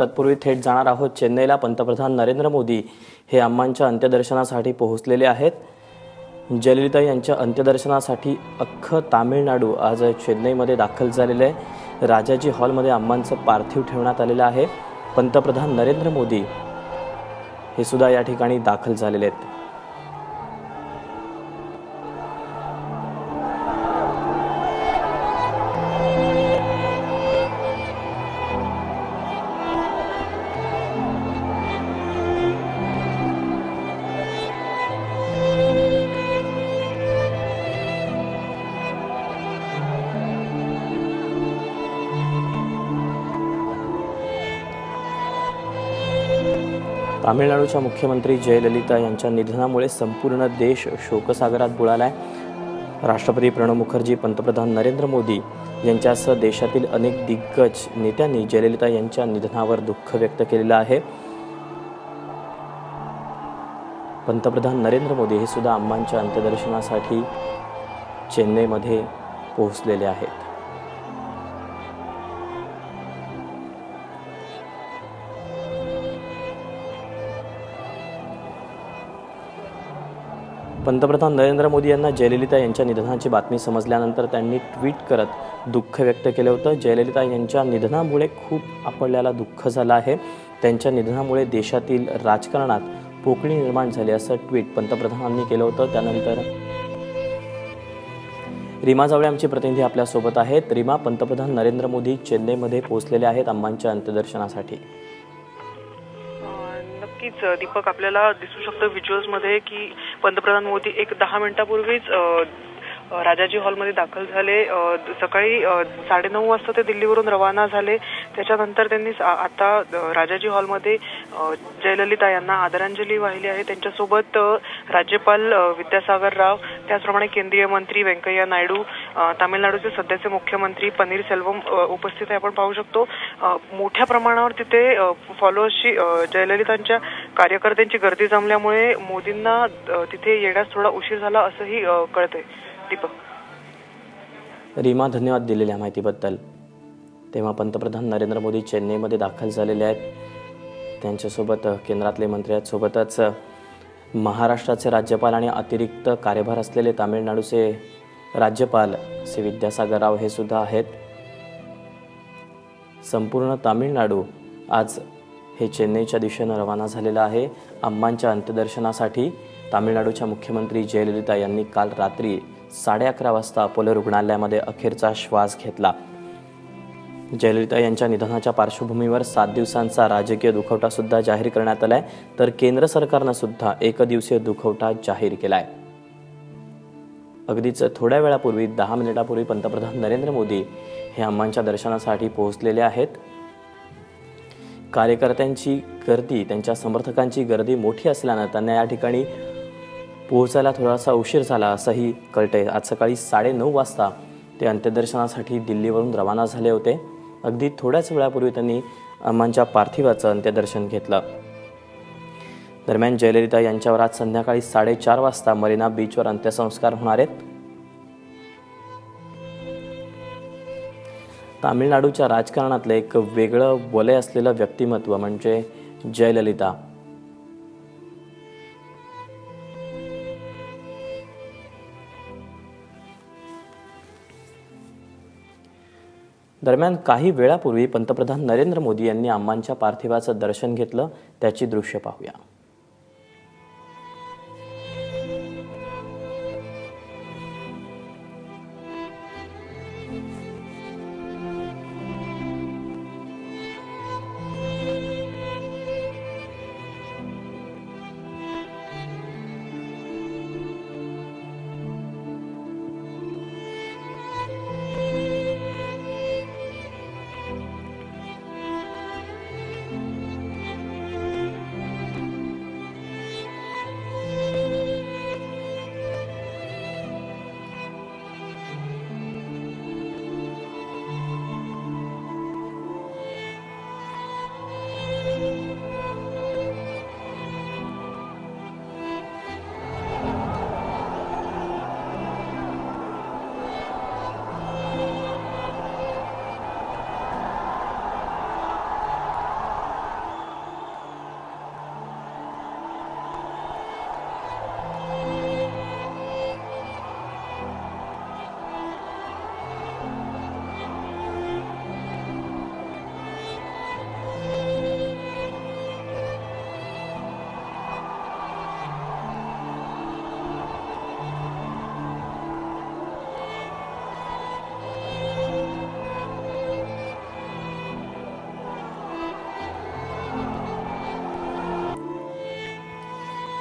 तत्पूर्वी थेट जाणार आहोत चेन्नईला. पंतप्रधान नरेंद्र मोदी हे अम्मांच्या अंत्यदर्शनासाठी पोहोचलेले आहेत. जयललिता यांच्या अंत्यदर्शनासाठी अख्खं तामिळनाडू आज चेन्नईमध्ये दाखल झालेलं आहे. राजाजी हॉलमध्ये अम्मांचं पार्थिव ठेवण्यात आलेलं आहे. पंतप्रधान नरेंद्र मोदी हे सुद्धा या ठिकाणी दाखल झालेले आहेत. तामिळनाडूच्या मुख्यमंत्री जयललिता यांच्या निधनामुळे संपूर्ण देश शोकसागरात बुडालाय. राष्ट्रपती प्रणव मुखर्जी पंतप्रधान नरेंद्र मोदी यांच्यासह देशातील अनेक दिग्गज नेत्यांनी जयललिता यांच्या निधनावर दुःख व्यक्त केलेलं आहे. पंतप्रधान नरेंद्र मोदी हे सुद्धा अम्मांच्या अंत्यदर्शनासाठी चेन्नईमध्ये पोहोचलेले आहेत. पंतप्रधान नरेंद्र मोदी यांना जयललिता यांच्या निधनाची बातमी समजल्यानंतर त्यांनी ट्विट करत दुःख व्यक्त केलं होतं. जयललिता यांच्या निधनामुळे खूप आपल्याला दुःख झालं आहे. त्यांच्या निधनामुळे देशातील राजकारणात पोकळी निर्माण झाली असं ट्विट पंतप्रधानांनी केलं होतं. त्यानंतर रीमा जावळे आमचे प्रतिनिधी आपल्यासोबत आहेत. रीमा पंतप्रधान नरेंद्र मोदी चेन्नईमध्ये पोहोचलेले आहेत अम्मांच्या अंत्यदर्शनासाठी. नक्कीच दीपक आपल्याला दिसू शकतं व्हिज्युअल्समध्ये की पंतप्रधान मोदी एक दहा मिनिटापूर्वीच अं, राजाजी हॉलमध्ये दाखल झाले. सकाळी साडेनऊ वाजता ते दिल्लीवरून रवाना झाले. त्याच्यानंतर त्यांनी आता राजाजी हॉलमध्ये जयललिता यांना आदरांजली वाहिली आहे. त्यांच्यासोबत राज्यपाल विद्यासागर राव त्याचप्रमाणे केंद्रीय मंत्री व्यंकय्या नायडू तामिळनाडूचे सध्याचे मुख्यमंत्री पनीर सेल्वम उपस्थित आहे. आपण पाहू शकतो मोठ्या प्रमाणावर तिथे फॉलोअर्सची जयललितांच्या कार्यकर्त्यांची गर्दी जमल्यामुळे मोदींना तिथे येण्यास थोडा उशीर झाला असंही कळतंय. दीपक. रीमा धन्यवाद दिलेल्या माहितीबद्दल. तेव्हा पंतप्रधान नरेंद्र मोदी चेन्नईमध्ये दाखल झालेले आहेत. त्यांच्यासोबत केंद्रातले मंत्री आहेत. सोबतच महाराष्ट्राचे राज्यपाल आणि अतिरिक्त कार्यभार असलेले तामिळनाडूचे राज्यपाल श्री विद्यासागर राव हे सुद्धा आहेत. संपूर्ण तामिळनाडू आज हे चेन्नईच्या दिशेनं रवाना झालेलं आहे. अम्मांच्या अंत्यदर्शनासाठी तामिळनाडूच्या मुख्यमंत्री जयललिता यांनी काल रात्री साडे अकरा वाजता अपोलो रुग्णालयामध्ये अखेरचा श्वास घेतला. जयललिता यांच्या निधनाच्या पार्श्वभूमीवर सात दिवसांचा राजकीय दुखवटा सुद्धा जाहीर करण्यात आलाय तर केंद्र सरकारनं सुद्धा एकदिवसीय दुखवटा जाहीर केलाय. अगदीच थोड्या वेळापूर्वी दहा मिनिटापूर्वी पंतप्रधान नरेंद्र मोदी हे अम्मांच्या दर्शनासाठी पोहोचलेले आहेत. कार्यकर्त्यांची गर्दी त्यांच्या समर्थकांची गर्दी मोठी असल्यानं त्यांना या ठिकाणी पोहोचायला थोडासा उशीर झाला असंही कळतंय. आज सकाळी साडेनऊ वाजता ते अंत्यदर्शनासाठी दिल्लीवरून रवाना झाले होते. अगदी थोड्याच वेळापूर्वी त्यांनी अम्मांच्या पार्थिवाचं अंत्यदर्शन घेतलं. दरम्यान जयललिता यांच्यावर आज संध्याकाळी साडेचार वाजता मरीना बीचवर अंत्यसंस्कार होणार आहेत. तामिळनाडूच्या राजकारणातलं एक वेगळं वलय असलेलं व्यक्तिमत्व म्हणजे जयललिता. दरम्यान काही वेळापूर्वी पंतप्रधान नरेंद्र मोदी यांनी अम्मांच्या पार्थिवाचं दर्शन घेतलं त्याची दृश्य पाहूया.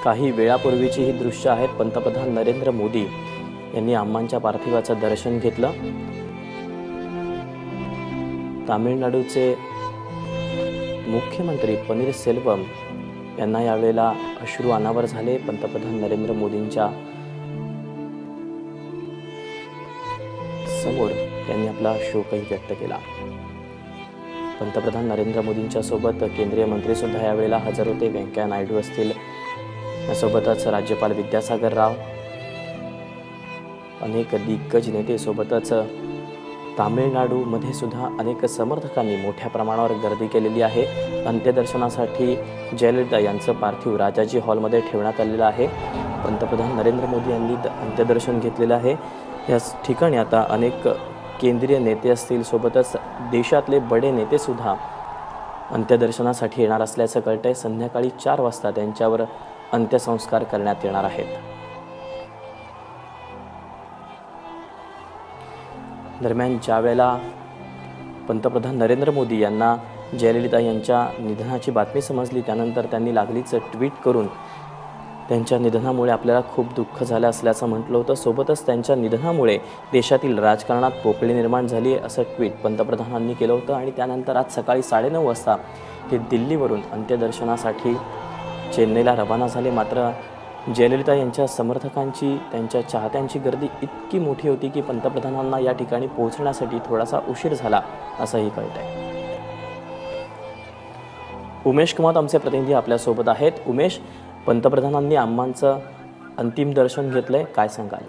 काही वेळापूर्वीची ही दृश्य आहेत. पंतप्रधान नरेंद्र मोदी यांनी अम्मांच्या पार्थिवाचं दर्शन घेतलं. तामिळनाडूचे मुख्यमंत्री पनीरसेल्वम यांना यावेळेला अश्रू अनावर झाले. पंतप्रधान नरेंद्र मोदींच्या समोर त्यांनी आपला शोकही व्यक्त केला. पंतप्रधान नरेंद्र मोदींच्या सोबत केंद्रीय मंत्री सुद्धा यावेळेला हजर होते. व्यंकय्या नायडू असतील यासोबतच राज्यपाल विद्यासागर राव अनेक दिग्गज नेते सोबतच तामिळनाडूमध्ये सुद्धा अनेक समर्थकांनी मोठ्या प्रमाणावर गर्दी केलेली आहे. अंत्यदर्शनासाठी जयललिता यांचं पार्थिव राजाजी हॉलमध्ये ठेवण्यात आलेलं आहे. पंतप्रधान नरेंद्र मोदी यांनी द- अंत्यदर्शन घेतलेलं आहे. या ठिकाणी आता अनेक केंद्रीय नेते असतील सोबतच देशातले बडे नेतेसुद्धा अंत्यदर्शनासाठी येणार असल्याचं कळतंय. संध्याकाळी चार वाजता त्यांच्यावर अंत्यसंस्कार करण्यात येणार आहेत. दरम्यान ज्यावेळेला पंतप्रधान नरेंद्र मोदी यांना जयललिता यांच्या निधनाची बातमी समजली त्यानंतर त्यांनी लागलीच ट्विट करून त्यांच्या निधनामुळे आपल्याला खूप दुःख झालं असल्याचं म्हटलं होतं. सोबतच त्यांच्या निधनामुळे देशातील राजकारणात पोकळी निर्माण झाली आहे असं ट्विट पंतप्रधानांनी केलं होतं. आणि त्यानंतर आज सकाळी साडेनऊ वाजता ते दिल्लीवरून अंत्यदर्शनासाठी चेन्नईला रवाना झाले. मात्र जयललिता यांच्या समर्थकांची त्यांच्या चाहत्यांची गर्दी इतकी मोठी होती की पंतप्रधानांना या ठिकाणी पोहोचण्यासाठी थोडासा उशीर झाला असंही कळत आहे उमेश कुमार आमचे प्रतिनिधी आपल्यासोबत आहेत. उमेश पंतप्रधानांनी आम्हांचं अंतिम दर्शन घेतलंय काय सांगाल?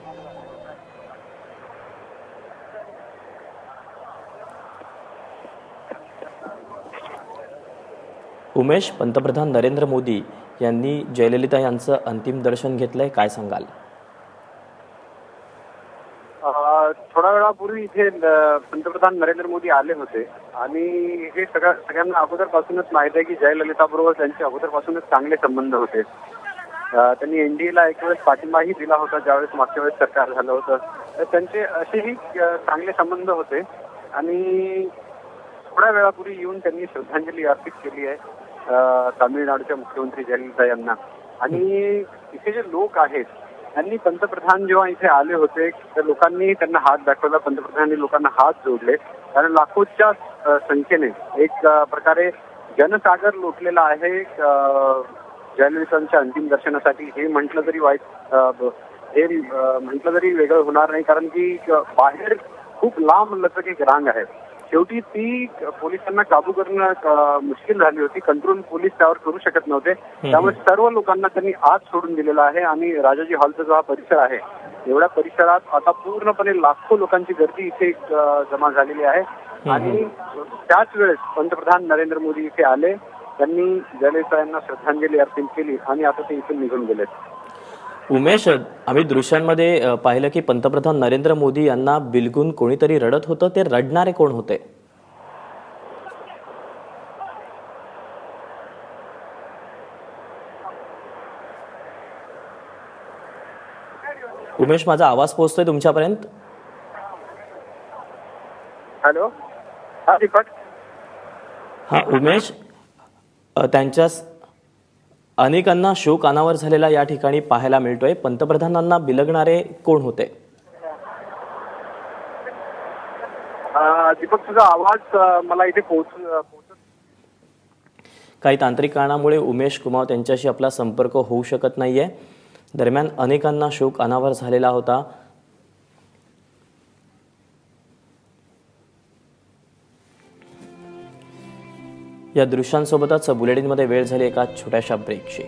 उमेश पंतप्रधान नरेंद्र मोदी यांनी जयललिता यांचं अंतिम दर्शन घेतलंय काय सांगाल? थोड्या वेळापूर्वी इथे पंतप्रधान नरेंद्र मोदी आले होते. आणि हे सगळ्या सगळ्यांना अगोदरपासूनच माहीत आहे की जयललिता बरोबर त्यांचे अगोदरपासूनच चांगले संबंध होते. त्यांनी एनडीएला एक वेळेस पाठिंबाही दिला होता ज्यावेळेस मागच्या वेळेस सरकार झालं होतं. तर त्यांचे असेही चांगले संबंध होते. आणि थोड्या वेळापूर्वी येऊन त्यांनी श्रद्धांजली अर्पित केली आहे. तामिळनाडूच्या मुख्यमंत्री जयललिता यांना. आणि इथे जे लोक आहेत त्यांनी पंतप्रधान जेव्हा इथे आले होते तर लोकांनी त्यांना हात दाखवला पंतप्रधानांनी लोकांना हात जोडले. कारण लाखोच्या संख्येने एक प्रकारे जनसागर लोटलेला आहे जयललितांच्या अंतिम दर्शनासाठी. हे म्हटलं तरी वाईट हे म्हटलं तरी वेगळं होणार नाही कारण की बाहेर खूप लांब लचक एक रांग आहे. शेवटी ती पोलिसांना काबू करणं मुश्किल झाली होती. कंट्रोल पोलीस त्यावर करू शकत नव्हते. त्यामुळे सर्व लोकांना त्यांनी आत सोडून दिलेला आहे आणि राजाजी हॉलचा जो हा परिसर आहे एवढ्या परिसरात आता पूर्णपणे लाखो लोकांची गर्दी इथे जमा झालेली आहे. आणि त्याच वेळेस पंतप्रधान नरेंद्र मोदी इथे आले. त्यांनी जयललिता यांना श्रद्धांजली अर्पित केली आणि आता ते इथून निघून गेलेत. उमेश आम्ही दृश्यांमध्ये पाहिलं की पंतप्रधान नरेंद्र मोदी यांना बिलगून कोणीतरी रडत होतं. ते रडणारे कोण होते? उमेश माझा आवाज पोहोचतोय तुमच्यापर्यंत? हॅलो? हा हा उमेश त्यांच्या अनेकांना शोक अनावर झालेला या ठिकाणी पाहायला मिळतोय. पंतप्रधानांना बिलगणारे कोण होते? दीपक तुझा आवाज मला इथे पोहोच काही तांत्रिक कारणामुळे उमेश कुमार त्यांच्याशी आपला संपर्क होऊ शकत नाहीये. दरम्यान अनेकांना शोक अनावर झालेला होता. या दृश्यांसोबतच बुलेटिनमध्ये वेळ झाली एका छोट्याशा ब्रेकची